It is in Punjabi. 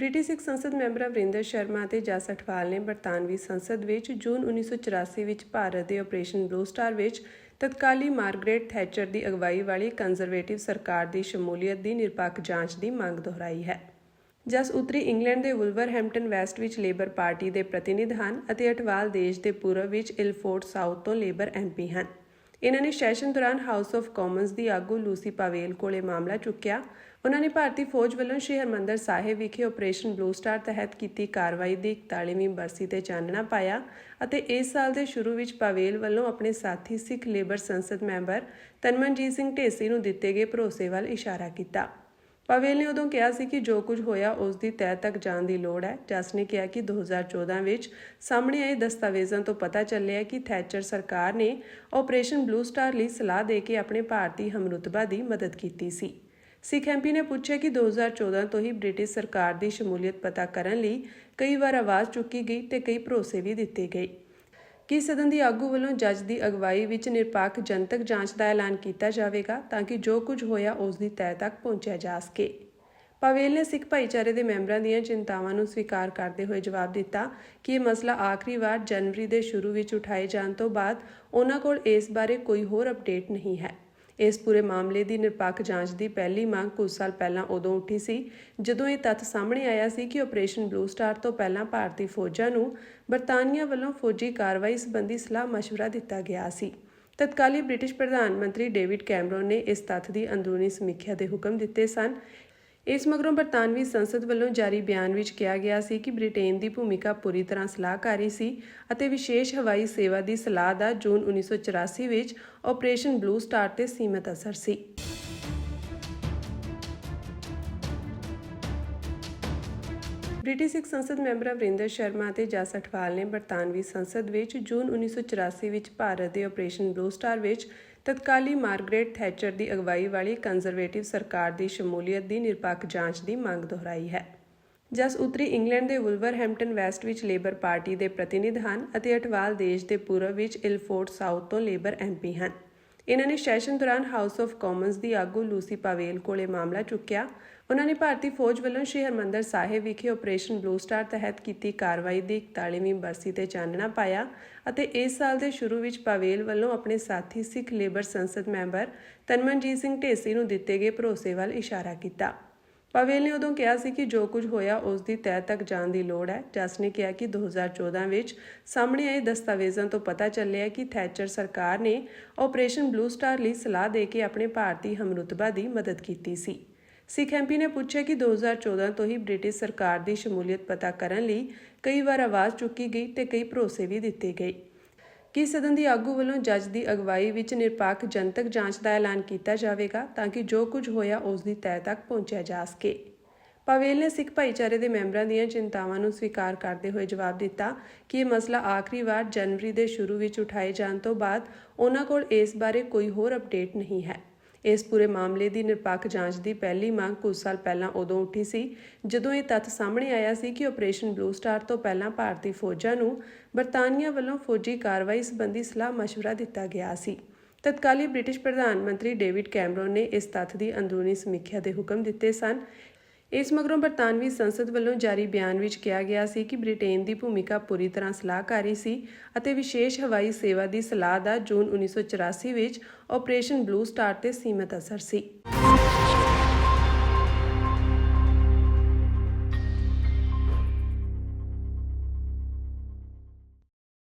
ਬ੍ਰਿਟਿਸ਼ ਸਿੱਖ ਸੰਸਦ ਮੈਂਬਰ ਅਵਰਿੰਦਰ ਸ਼ਰਮਾ ਅਤੇ ਜਸ ਅਠਵਾਲ ਨੇ ਬਰਤਾਨਵੀ ਸੰਸਦ ਵਿੱਚ ਜੂਨ 1984 ਵਿੱਚ ਭਾਰਤ ਦੇ ਆਪਰੇਸ਼ਨ ਬਲੂ ਸਟਾਰ ਵਿੱਚ ਤਤਕਾਲੀ ਮਾਰਗਰੇਟ ਥੈਚਰ ਦੀ ਅਗਵਾਈ ਵਾਲੀ ਕੰਜ਼ਰਵੇਟਿਵ ਸਰਕਾਰ ਦੀ ਸ਼ਮੂਲੀਅਤ ਦੀ ਨਿਰਪੱਖ ਜਾਂਚ ਦੀ ਮੰਗ ਦੁਹਰਾਈ ਹੈ। ਜਸ ਉੱਤਰੀ ਇੰਗਲੈਂਡ ਦੇ ਵੁਲਵਰਹੈਂਪਟਨ ਵੈਸਟ ਵਿੱਚ ਲੇਬਰ ਪਾਰਟੀ ਦੇ ਪ੍ਰਤੀਨਿਧ ਹਨ ਅਤੇ ਅਟਵਾਲ ਦੇਸ਼ ਦੇ ਪੂਰਬ ਵਿੱਚ ਇਲਫੋਰਡ ਸਾਊਥ ਤੋਂ ਲੇਬਰ ਐਮਪੀ ਹਨ। ਇਹਨਾਂ ਨੇ ਸੈਸ਼ਨ ਦੌਰਾਨ ਹਾਊਸ ਆਫ ਕਾਮਨਸ ਦੀ ਆਗੂ ਲੂਸੀ ਪਾਵੇਲ ਕੋਲੇ ਮਾਮਲਾ ਚੁੱਕਿਆ। ਉਹਨਾਂ ਨੇ ਭਾਰਤੀ ਫੌਜ ਵੱਲੋਂ ਸ਼੍ਰੀ ਹਰਮੰਦਰ ਸਾਹਿਬ ਵਿਖੇ ਆਪਰੇਸ਼ਨ ਬਲੂ ਸਟਾਰ ਤਹਿਤ ਕੀਤੀ ਕਾਰਵਾਈ ਦੀ 41ਵੀਂ ਬਰਸੀ ਤੇ ਚਾਨਣਾ ਪਾਇਆ ਅਤੇ ਇਸ ਸਾਲ ਦੇ ਸ਼ੁਰੂ ਵਿੱਚ ਪਾਵੇਲ ਵੱਲੋਂ ਆਪਣੇ ਸਾਥੀ ਸਿੱਖ ਲੇਬਰ ਸੰਸਦ ਮੈਂਬਰ ਤਨਮਨਜੀਤ ਸਿੰਘ ਢੇਸੀ ਨੂੰ ਦਿੱਤੇ ਗਏ ਭਰੋਸੇ ਵੱਲ ਇਸ਼ਾਰਾ ਕੀਤਾ। ਪਵੇਲ ਨੇ ਉਦੋਂ ਕਿਹਾ ਸੀ ਕਿ ਜੋ ਕੁਝ ਹੋਇਆ, ਉਸ ਦੀ ਤਹਿ ਤੱਕ ਜਾਣ ਦੀ ਲੋੜ ਹੈ। ਜਸ ਨੇ ਕਿਹਾ ਕਿ 2014 ਵਿੱਚ ਸਾਹਮਣੇ ਆਏ ਦਸਤਾਵੇਜ਼ਾਂ ਤੋਂ ਪਤਾ ਚੱਲਿਆ ਕਿ ਥੈਚਰ ਸਰਕਾਰ ਨੇ ਆਪਰੇਸ਼ਨ ਬਲੂ ਸਟਾਰ ਲਈ ਸਲਾਹ ਦੇ ਕੇ ਆਪਣੇ ਭਾਰਤੀ ਹਮਰੁਤਬਾ ਦੀ ਮਦਦ ਕੀਤੀ ਸੀ। ਸਿੱਖ ਐਮਪੀ ਨੇ ਪੁੱਛਿਆ ਕਿ 2014 ਤੋਂ ਹੀ ਬ੍ਰਿਟਿਸ਼ ਸਰਕਾਰ ਦੀ ਸ਼ਮੂਲੀਅਤ ਪਤਾ ਕਰਨ ਲਈ ਕਈ ਵਾਰ ਆਵਾਜ਼ ਚੁੱਕੀ ਗਈ ਤੇ ਕਈ ਭਰੋਸੇ ਵੀ ਦਿੱਤੇ ਗਏ। ਕਿ ਸਦਨ ਦੀ ਆਗੂ ਵੱਲੋਂ ਜੱਜ ਦੀ ਅਗਵਾਈ ਵਿੱਚ ਨਿਰਪੱਖ ਜਨਤਕ ਜਾਂਚ ਦਾ ਐਲਾਨ ਕੀਤਾ ਜਾਵੇਗਾ ਤਾਂ ਕਿ ਜੋ ਕੁਝ ਹੋਇਆ ਉਸ ਦੀ ਤਹਿ ਤੱਕ ਪਹੁੰਚਿਆ ਜਾ ਸਕੇ। ਪਵੇਲ ਨੇ ਸਿੱਖ ਭਾਈਚਾਰੇ ਦੇ ਮੈਂਬਰਾਂ ਦੀਆਂ ਚਿੰਤਾਵਾਂ ਨੂੰ ਸਵੀਕਾਰ ਕਰਦੇ ਹੋਏ ਜਵਾਬ ਦਿੱਤਾ ਕਿ ਇਹ ਮਸਲਾ ਆਖਰੀ ਵਾਰ ਜਨਵਰੀ ਦੇ ਸ਼ੁਰੂ ਵਿੱਚ ਉਠਾਏ ਜਾਣ ਤੋਂ ਬਾਅਦ ਉਹਨਾਂ ਕੋਲ ਇਸ ਬਾਰੇ ਕੋਈ ਹੋਰ ਅਪਡੇਟ ਨਹੀਂ ਹੈ। ਇਸ ਪੂਰੇ ਮਾਮਲੇ ਦੀ ਨਿਰਪੱਖ ਜਾਂਚ ਦੀ ਪਹਿਲੀ ਮੰਗ ਕੁਝ ਸਾਲ ਪਹਿਲਾਂ ਉਦੋਂ ਉੱਠੀ ਸੀ ਜਦੋਂ ਇਹ ਤੱਥ ਸਾਹਮਣੇ ਆਇਆ ਸੀ ਕਿ ਆਪਰੇਸ਼ਨ ਬਲੂ ਸਟਾਰ ਤੋਂ ਪਹਿਲਾਂ ਭਾਰਤੀ ਫੌਜਾਂ ਨੂੰ ਬਰਤਾਨੀਆ ਵੱਲੋਂ ਫੌਜੀ ਕਾਰਵਾਈ ਸੰਬੰਧੀ ਸਲਾਹ مشورہ ਦਿੱਤਾ ਗਿਆ ਸੀ ਤਤਕਾਲੀ ਬ੍ਰਿਟਿਸ਼ ਪ੍ਰਧਾਨ ਮੰਤਰੀ ਡੇਵਿਡ ਕੈਮਰੋਨ ਨੇ ਇਸ ਤੱਥ ਦੀ ਅੰਦਰੂਨੀ ਸਮੀਖਿਆ ਦੇ ਹੁਕਮ ਦਿੱਤੇ ਸਨ ਇਸ ਮਗਰੋਂ ਬਰਤਾਨਵੀ ਸੰਸਦ ਵੱਲੋਂ ਜਾਰੀ ਬਿਆਨ ਵਿੱਚ ਕਿਹਾ ਗਿਆ ਸੀ ਕਿ ਬ੍ਰਿਟੇਨ ਦੀ ਭੂਮਿਕਾ ਪੂਰੀ ਤਰ੍ਹਾਂ ਸਲਾਹਕਾਰੀ ਸੀ ਅਤੇ ਵਿਸ਼ੇਸ਼ ਹਵਾਈ ਸੇਵਾ ਦੀ ਸਲਾਹ ਦਾ ਜੂਨ 1984 ਵਿੱਚ ਆਪਰੇਸ਼ਨ ਬਲੂ ਸਟਾਰ ਤੇ ਸੀਮਤ ਅਸਰ ਸੀ। ਬ੍ਰਿਟਿਸ਼ ਸਿੱਖ ਸੰਸਦ ਮੈਂਬਰ ਅਵਰਿੰਦਰ ਸ਼ਰਮਾ ਅਤੇ ਜਸ ਅਠਵਾਲ ਨੇ ਬਰਤਾਨਵੀ ਸੰਸਦ ਵਿੱਚ ਜੂਨ 1984 ਵਿੱਚ ਭਾਰਤ ਦੇ ਆਪਰੇਸ਼ਨ ਬਲੂ ਸਟਾਰ ਵਿੱਚ ਤਤਕਾਲੀ ਮਾਰਗਰੇਟ ਥੈਚਰ ਦੀ ਅਗਵਾਈ ਵਾਲੀ ਕੰਜ਼ਰਵੇਟਿਵ ਸਰਕਾਰ ਦੀ ਸ਼ਮੂਲੀਅਤ ਦੀ ਨਿਰਪੱਖ ਜਾਂਚ ਦੀ ਮੰਗ ਦੁਹਰਾਈ ਹੈ। ਜਸ ਉੱਤਰੀ ਇੰਗਲੈਂਡ ਦੇ ਵੁਲਵਰਹੈਂਪਟਨ ਵੈਸਟ ਵਿੱਚ ਲੇਬਰ ਪਾਰਟੀ ਦੇ ਪ੍ਰਤੀਨਿਧ ਹਨ ਅਤੇ ਅਟਵਾਲ ਦੇਸ਼ ਦੇ ਪੂਰਬ ਵਿੱਚ ਇਲਫੋਰਡ ਸਾਊਥ ਤੋਂ ਲੇਬਰ ਐਮਪੀ ਹਨ। ਇਹਨਾਂ ਨੇ ਸੈਸ਼ਨ ਦੌਰਾਨ ਹਾਊਸ ਆਫ ਕਾਮਨਸ ਦੀ ਆਗੂ ਲੂਸੀ ਪਾਵੇਲ ਕੋਲੇ ਮਾਮਲਾ ਚੁੱਕਿਆ। ਉਹਨਾਂ ਨੇ ਭਾਰਤੀ ਫੌਜ ਵੱਲੋਂ ਸ਼੍ਰੀ ਹਰਮੰਦਰ ਸਾਹਿਬ ਵਿਖੇ ਆਪਰੇਸ਼ਨ ਬਲੂ ਸਟਾਰ ਤਹਿਤ ਕੀਤੀ ਕਾਰਵਾਈ ਦੀ 41ਵੀਂ ਬਰਸੀ ਤੇ ਚਾਨਣਾ ਪਾਇਆ ਅਤੇ ਇਸ ਸਾਲ ਦੇ ਸ਼ੁਰੂ ਵਿੱਚ ਪਾਵੇਲ ਵੱਲੋਂ ਆਪਣੇ ਸਾਥੀ ਸਿੱਖ ਲੇਬਰ ਸੰਸਦ ਮੈਂਬਰ ਤਨਮਨਜੀਤ ਸਿੰਘ ਢੇਸੀ ਨੂੰ ਦਿੱਤੇ ਗਏ ਭਰੋਸੇ ਵੱਲ ਇਸ਼ਾਰਾ ਕੀਤਾ। ਪਵੇਲ ਨੇ ਉਦੋਂ ਕਿਹਾ ਸੀ ਕਿ ਜੋ ਕੁਝ ਹੋਇਆ ਉਸ ਦੀ ਤਹਿ ਤੱਕ ਜਾਣ ਦੀ ਲੋੜ ਹੈ, ਜਸ ਨੇ ਕਿਹਾ ਕਿ 2014 ਵਿੱਚ ਸਾਹਮਣੇ ਆਏ ਦਸਤਾਵੇਜ਼ਾਂ ਤੋਂ ਪਤਾ ਚੱਲਿਆ ਕਿ ਥੈਚਰ ਸਰਕਾਰ ਨੇ ਆਪਰੇਸ਼ਨ ਬਲੂ ਸਟਾਰ ਲਈ ਸਲਾਹ ਦੇ ਕੇ ਆਪਣੇ ਭਾਰਤੀ ਹਮਰੁਤਬਾ ਦੀ ਮਦਦ ਕੀਤੀ ਸੀ। ਸਿੱਖ ਐਮਪੀ ਨੇ ਪੁੱਛਿਆ ਕਿ 2014 ਤੋਂ ਹੀ ਬ੍ਰਿਟਿਸ਼ ਸਰਕਾਰ ਦੀ ਸ਼ਮੂਲੀਅਤ ਪਤਾ ਕਰਨ ਲਈ ਕਈ ਵਾਰ ਆਵਾਜ਼ ਚੁੱਕੀ ਗਈ ਤੇ ਕਈ ਭਰੋਸੇ ਵੀ ਦਿੱਤੇ ਗਏ। ਕਿ ਸਦਨ ਦੀ ਆਗੂ ਵੱਲੋਂ ਜੱਜ ਦੀ ਅਗਵਾਈ ਵਿੱਚ ਨਿਰਪੱਖ ਜਨਤਕ ਜਾਂਚ ਦਾ ਐਲਾਨ ਕੀਤਾ ਜਾਵੇਗਾ ਤਾਂ ਕਿ ਜੋ ਕੁਝ ਹੋਇਆ ਉਸ ਦੀ ਤਹਿ ਤੱਕ ਪਹੁੰਚਿਆ ਜਾ ਸਕੇ। ਪਵੇਲ ਨੇ ਸਿੱਖ ਭਾਈਚਾਰੇ ਦੇ ਮੈਂਬਰਾਂ ਦੀਆਂ ਚਿੰਤਾਵਾਂ ਨੂੰ ਸਵੀਕਾਰ ਕਰਦੇ ਹੋਏ ਜਵਾਬ ਦਿੱਤਾ ਕਿ ਇਹ ਮਸਲਾ ਆਖਰੀ ਵਾਰ ਜਨਵਰੀ ਦੇ ਸ਼ੁਰੂ ਵਿੱਚ ਉਠਾਏ ਜਾਣ ਤੋਂ ਬਾਅਦ ਉਹਨਾਂ ਕੋਲ ਇਸ ਬਾਰੇ ਕੋਈ ਹੋਰ ਅਪਡੇਟ ਨਹੀਂ ਹੈ। ਇਸ ਪੂਰੇ ਮਾਮਲੇ ਦੀ ਨਿਰਪੱਖ ਜਾਂਚ ਦੀ ਪਹਿਲੀ ਮੰਗ ਕੁਝ ਸਾਲ ਪਹਿਲਾਂ ਉਦੋਂ ਉੱਠੀ ਸੀ, ਜਦੋਂ ਇਹ ਤੱਥ ਸਾਹਮਣੇ ਆਇਆ ਸੀ ਕਿ ਆਪਰੇਸ਼ਨ ਬਲੂ ਸਟਾਰ ਤੋਂ ਪਹਿਲਾਂ ਭਾਰਤੀ ਫੌਜਾਂ ਨੂੰ ਬਰਤਾਨੀਆ ਵੱਲੋਂ ਫੌਜੀ ਕਾਰਵਾਈ ਸੰਬੰਧੀ ਸਲਾਹ مشਵਰਾ ਦਿੱਤਾ ਗਿਆ ਸੀ। ਤਤਕਾਲੀ ਬ੍ਰਿਟਿਸ਼ ਪ੍ਰਧਾਨ ਮੰਤਰੀ ਡੇਵਿਡ ਕੈਮਰੋਨ ਨੇ ਇਸ ਤੱਥ ਦੀ ਅੰਦਰੂਨੀ ਸਮੀਖਿਆ ਦੇ ਹੁਕਮ ਦਿੱਤੇ ਸਨ। ਇਸ ਮਗਰੋਂ ਬਰਤਾਨਵੀ ਸੰਸਦ ਵੱਲੋਂ ਜਾਰੀ ਬਿਆਨ ਵਿੱਚ ਕਿਹਾ ਗਿਆ ਸੀ ਕਿ ਬ੍ਰਿਟੇਨ ਦੀ ਭੂਮਿਕਾ ਪੂਰੀ ਤਰ੍ਹਾਂ ਸਲਾਹਕਾਰੀ ਸੀ ਅਤੇ ਵਿਸ਼ੇਸ਼ ਹਵਾਈ ਸੇਵਾ ਦੀ ਸਲਾਹ ਦਾ ਜੂਨ 1984 ਵਿੱਚ ਆਪਰੇਸ਼ਨ ਬਲੂ ਸਟਾਰ ਤੇ ਸੀਮਤ ਅਸਰ ਸੀ।